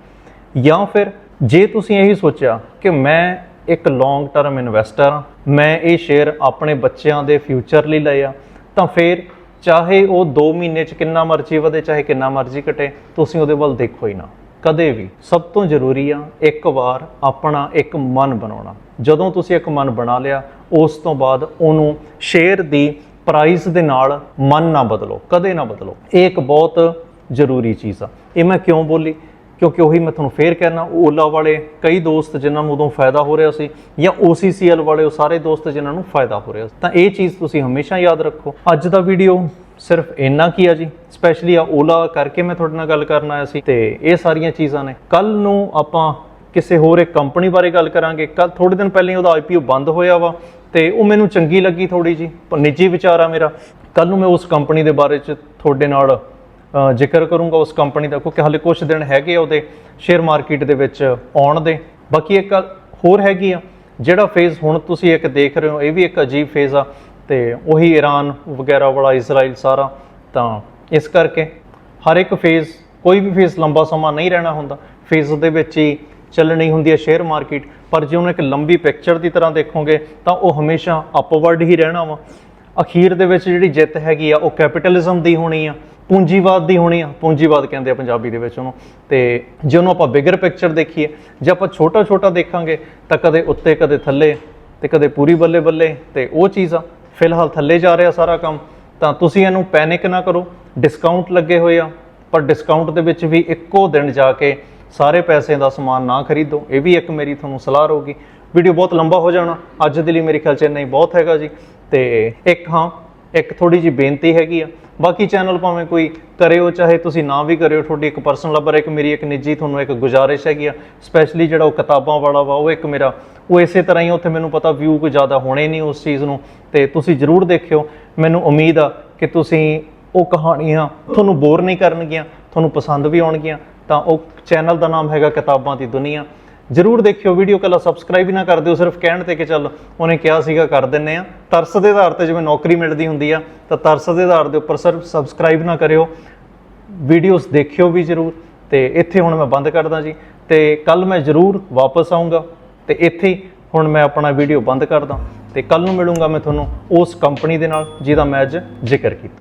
ਜਾਂ ਫਿਰ ਜੇ ਤੁਸੀਂ ਇਹੀ ਸੋਚਿਆ ਕਿ ਮੈਂ ਇੱਕ ਲੌਂਗ ਟਰਮ ਇਨਵੈਸਟਰ ਹਾਂ, ਮੈਂ ਇਹ ਸ਼ੇਅਰ ਆਪਣੇ ਬੱਚਿਆਂ ਦੇ ਫਿਊਚਰ ਲਈ ਲਏ ਆ, ਤਾਂ ਫਿਰ ਚਾਹੇ ਉਹ 2 ਮਹੀਨੇ ਚ ਕਿੰਨਾ ਮਰਜ਼ੀ ਵਧੇ, ਚਾਹੇ ਕਿੰਨਾ ਮਰਜ਼ੀ ਘਟੇ, ਤੁਸੀਂ ਉਹਦੇ ਵੱਲ ਦੇਖੋ ਹੀ ਨਾ। ਕਦੇ ਵੀ ਸਭ ਤੋਂ ਜ਼ਰੂਰੀ ਆ ਇੱਕ ਵਾਰ ਆਪਣਾ ਇੱਕ ਮਨ ਬਣਾਉਣਾ। ਜਦੋਂ ਤੁਸੀਂ ਇੱਕ ਮਨ ਬਣਾ ਲਿਆ, ਉਸ ਤੋਂ ਬਾਅਦ ਉਹਨੂੰ ਸ਼ੇਅਰ ਦੀ ਪ੍ਰਾਈਸ ਦੇ ਨਾਲ ਮਨ ਨਾ ਬਦਲੋ, ਕਦੇ ਨਾ ਬਦਲੋ। ਇਹ ਇੱਕ ਬਹੁਤ ਜ਼ਰੂਰੀ ਚੀਜ਼ ਆ। ਇਹ ਮੈਂ ਕਿਉਂ ਬੋਲੀ? ਕਿਉਂਕਿ ਉਹੀ ਮੈਂ ਤੁਹਾਨੂੰ ਫੇਰ ਕਹਿਣਾ, ਓਲਾ ਵਾਲੇ ਕਈ ਦੋਸਤ ਜਿਨ੍ਹਾਂ ਨੂੰ ਉਦੋਂ ਫਾਇਦਾ ਹੋ ਰਿਹਾ ਸੀ ਜਾਂ OCCL ਵਾਲੇ ਉਹ ਸਾਰੇ ਦੋਸਤ ਜਿਨ੍ਹਾਂ ਨੂੰ ਫਾਇਦਾ ਹੋ ਰਿਹਾ ਸੀ। ਤਾਂ ਇਹ ਚੀਜ਼ ਤੁਸੀਂ ਹਮੇਸ਼ਾ ਯਾਦ ਰੱਖੋ। ਅੱਜ ਦਾ ਵੀਡੀਓ ਸਿਰਫ ਇੰਨਾ ਕੀ ਆ ਜੀ? ਸਪੈਸ਼ਲੀ ਆ ਓਲਾ ਕਰਕੇ ਮੈਂ ਤੁਹਾਡੇ ਨਾਲ ਗੱਲ ਕਰਨ ਆਇਆ ਸੀ ਤੇ ਇਹ ਸਾਰੀਆਂ ਚੀਜ਼ਾਂ ਨੇ। ਕੱਲ ਨੂੰ ਆਪਾਂ ਕਿਸੇ ਹੋਰ ਇੱਕ ਕੰਪਨੀ ਬਾਰੇ ਗੱਲ ਕਰਾਂਗੇ। ਕੱਲ ਥੋੜੇ ਦਿਨ ਪਹਿਲਾਂ ਹੀ ਉਹਦਾ ਆਈਪੀਓ ਬੰਦ ਹੋਇਆ ਵਾ ਤੇ ਉਹ ਮੈਨੂੰ ਚੰਗੀ ਲੱਗੀ ਥੋੜੀ ਜੀ ਪਰ ਨਿੱਜੀ ਵਿਚਾਰ ਆ ਮੇਰਾ। ਕੱਲ ਨੂੰ ਮੈਂ ਉਸ ਕੰਪਨੀ ਦੇ ਬਾਰੇ ਚ ਤੁਹਾਡੇ ਨਾਲ ਜ਼ਿਕਰ ਕਰੂੰਗਾ ਉਸ ਕੰਪਨੀ ਦਾ, ਕਿਉਂਕਿ ਹਾਲੇ ਕੁਝ ਦਿਨ ਹੈਗੇ ਆ ਉਹਦੇ ਸ਼ੇਅਰ ਮਾਰਕੀਟ ਦੇ ਵਿੱਚ ਆਉਣ ਦੇ। ਬਾਕੀ ਇੱਕ ਹੋਰ ਹੈਗੀ ਆ, ਜਿਹੜਾ ਫੇਜ਼ ਹੁਣ ਤੁਸੀਂ ਇੱਕ ਦੇਖ ਰਹੇ ਹੋ, ਇਹ ਵੀ ਇੱਕ ਅਜੀਬ ਫੇਜ਼ ਆ। ਤੇ ਉਹੀ ਈਰਾਨ ਵਗੈਰਾ ਵਾਲਾ ਇਜ਼ਰਾਈਲ ਸਾਰਾ, ਤਾਂ ਇਸ ਕਰਕੇ ਹਰ ਇੱਕ ਫੇਜ਼ ਕੋਈ ਵੀ ਫੇਜ਼ ਲੰਬਾ ਸਮਾਂ ਨਹੀਂ ਰਹਿਣਾ ਹੁੰਦਾ। ਫੇਜ਼ ਦੇ ਵਿੱਚ ਹੀ ਚੱਲਣੀ ਹੁੰਦੀ ਹੈ ਸ਼ੇਅਰ ਮਾਰਕੀਟ ਪਰ ਜੇ ਉਹਨੂੰ ਇੱਕ ਲੰਬੀ ਪਿਕਚਰ ਦੀ ਤਰ੍ਹਾਂ ਦੇਖੋਗੇ, ਤਾਂ ਉਹ ਹਮੇਸ਼ਾ ਅਪਵਰਡ ਹੀ ਰਹਿਣਾ ਵਾ। ਅਖੀਰ ਦੇ ਵਿੱਚ ਜਿਹੜੀ ਜਿੱਤ ਹੈਗੀ ਆ, ਉਹ ਕੈਪੀਟਲਿਜ਼ਮ ਦੀ ਹੋਣੀ ਆ, ਪੂੰਜੀਵਾਦ ਦੀ ਹੋਣੀ ਆ। ਪੂੰਜੀਵਾਦ ਕਹਿੰਦੇ ਆ ਪੰਜਾਬੀ ਦੇ ਵਿੱਚ ਉਹਨੂੰ। ਤੇ ਜੇ ਉਹਨੂੰ ਆਪਾਂ ਬਿਗਰ ਪਿਕਚਰ ਦੇਖੀਏ, ਜੇ ਆਪਾਂ ਛੋਟਾ ਛੋਟਾ ਦੇਖਾਂਗੇ, ਤਾਂ ਕਦੇ ਉੱਤੇ, ਕਦੇ ਥੱਲੇ, ਤੇ ਕਦੇ ਪੂਰੀ ਬੱਲੇ ਬੱਲੇ ਤੇ ਉਹ ਚੀਜ਼ ਆ। ਫਿਲਹਾਲ ਥੱਲੇ ਜਾ ਰਿਹਾ ਸਾਰਾ ਕੰਮ, ਤਾਂ ਤੁਸੀਂ ਇਹਨੂੰ ਪੈਨਿਕ ਨਾ ਕਰੋ। ਡਿਸਕਾਊਂਟ ਲੱਗੇ ਹੋਏ ਆ, ਪਰ ਡਿਸਕਾਊਂਟ ਦੇ ਵਿੱਚ ਵੀ ਇੱਕੋ ਦਿਨ ਜਾ ਕੇ ਸਾਰੇ ਪੈਸੇ ਦਾ ਸਮਾਨ ਨਾ ਖਰੀਦੋ। ਇਹ ਵੀ ਇੱਕ ਮੇਰੀ ਤੁਹਾਨੂੰ ਸਲਾਹ ਰਹੂਗੀ। ਵੀਡੀਓ ਬਹੁਤ ਲੰਬਾ ਹੋ ਜਾਣਾ। ਅੱਜ ਦੇ ਲਈ ਮੇਰੇ ਖਿਆਲ ਚ ਇੰਨਾ ਹੀ ਬਹੁਤ ਹੈਗਾ ਜੀ। ਤੇ ਇੱਕ ਹਾਂ ਇੱਕ ਥੋੜੀ ਜੀ ਬੇਨਤੀ ਹੈਗੀ ਆ। ਬਾਕੀ ਚੈਨਲ ਭਾਵੇਂ ਕੋਈ ਕਰਿਓ ਚਾਹੇ ਤੁਸੀਂ ਨਾ ਵੀ ਕਰਿਓ, ਤੁਹਾਡੀ ਇੱਕ ਪਰਸਨਲ ਪਰ ਇੱਕ ਮੇਰੀ ਇੱਕ ਨਿੱਜੀ ਤੁਹਾਨੂੰ ਇੱਕ ਗੁਜ਼ਾਰਿਸ਼ ਹੈਗੀ ਆ। ਸਪੈਸ਼ਲੀ ਜਿਹੜਾ ਉਹ ਕਿਤਾਬਾਂ ਵਾਲਾ ਵਾ, ਉਹ ਇੱਕ ਮੇਰਾ, ਉਹ ਇਸੇ ਤਰ੍ਹਾਂ ਹੀ ਉੱਥੇ ਮੈਨੂੰ ਪਤਾ ਵਿਊ ਕੋਈ ਜ਼ਿਆਦਾ ਹੋਣੇ ਨਹੀਂ ਉਸ ਚੀਜ਼ ਨੂੰ। ਤੇ ਤੁਸੀਂ ਜਰੂਰ ਦੇਖਿਓ, ਮੈਨੂੰ ਉਮੀਦ ਆ ਕਿ ਤੁਸੀਂ ਉਹ ਕਹਾਣੀਆਂ ਤੁਹਾਨੂੰ ਬੋਰ ਨਹੀਂ ਕਰਨਗੀਆਂ, ਤੁਹਾਨੂੰ ਪਸੰਦ ਵੀ ਆਉਣਗੀਆਂ, ਤਾਂ ਉਹ ਚੈਨਲ ਦਾ ਨਾਮ ਹੈਗਾ ਕਿਤਾਬਾਂ ਦੀ ਦੁਨੀਆ। ਜਰੂਰ ਦੇਖਿਓ, ਵੀਡੀਓ ਕੱਲਾ ਸਬਸਕ੍ਰਾਈਬ ਹੀ ਨਾ ਕਰ ਦਿਓ, ਸਿਰਫ ਕਹਿਣ ਤੇ ਕਿ ਚੱਲ ਉਹਨੇ ਕਿਹਾ ਸੀਗਾ ਕਰ ਦਿੰਨੇ ਆ। ਤਰਸ ਦੇ ਆਧਾਰ ਤੇ ਜਿਵੇਂ ਨੌਕਰੀ ਮਿਲਦੀ ਹੁੰਦੀ ਆ, ਤਾਂ ਤਰਸ ਦੇ ਆਧਾਰ ਦੇ ਉੱਪਰ ਸਿਰਫ ਸਬਸਕ੍ਰਾਈਬ ਨਾ ਕਰਿਓ। ਵੀਡੀਓਜ਼ ਦੇਖਿਓ ਵੀ ਜਰੂਰ, ਤੇ ਇੱਥੇ ਹੁਣ ਮੈਂ ਬੰਦ ਕਰਦਾ ਜੀ, ਤੇ ਕੱਲ ਮੈਂ ਜਰੂਰ ਵਾਪਸ ਆਉਂਗਾ ਤੇ ਇੱਥੇ ਹੁਣ ਮੈਂ ਆਪਣਾ ਵੀਡੀਓ ਬੰਦ ਕਰਦਾ, ਤੇ ਕੱਲ ਨੂੰ ਮਿਲੂੰਗਾ ਮੈਂ ਤੁਹਾਨੂੰ ਉਸ ਕੰਪਨੀ ਦੇ ਨਾਲ, ਜਿਹਦਾ ਮੈਂ ਅੱਜ ਜ਼ਿਕਰ ਕੀਤਾ।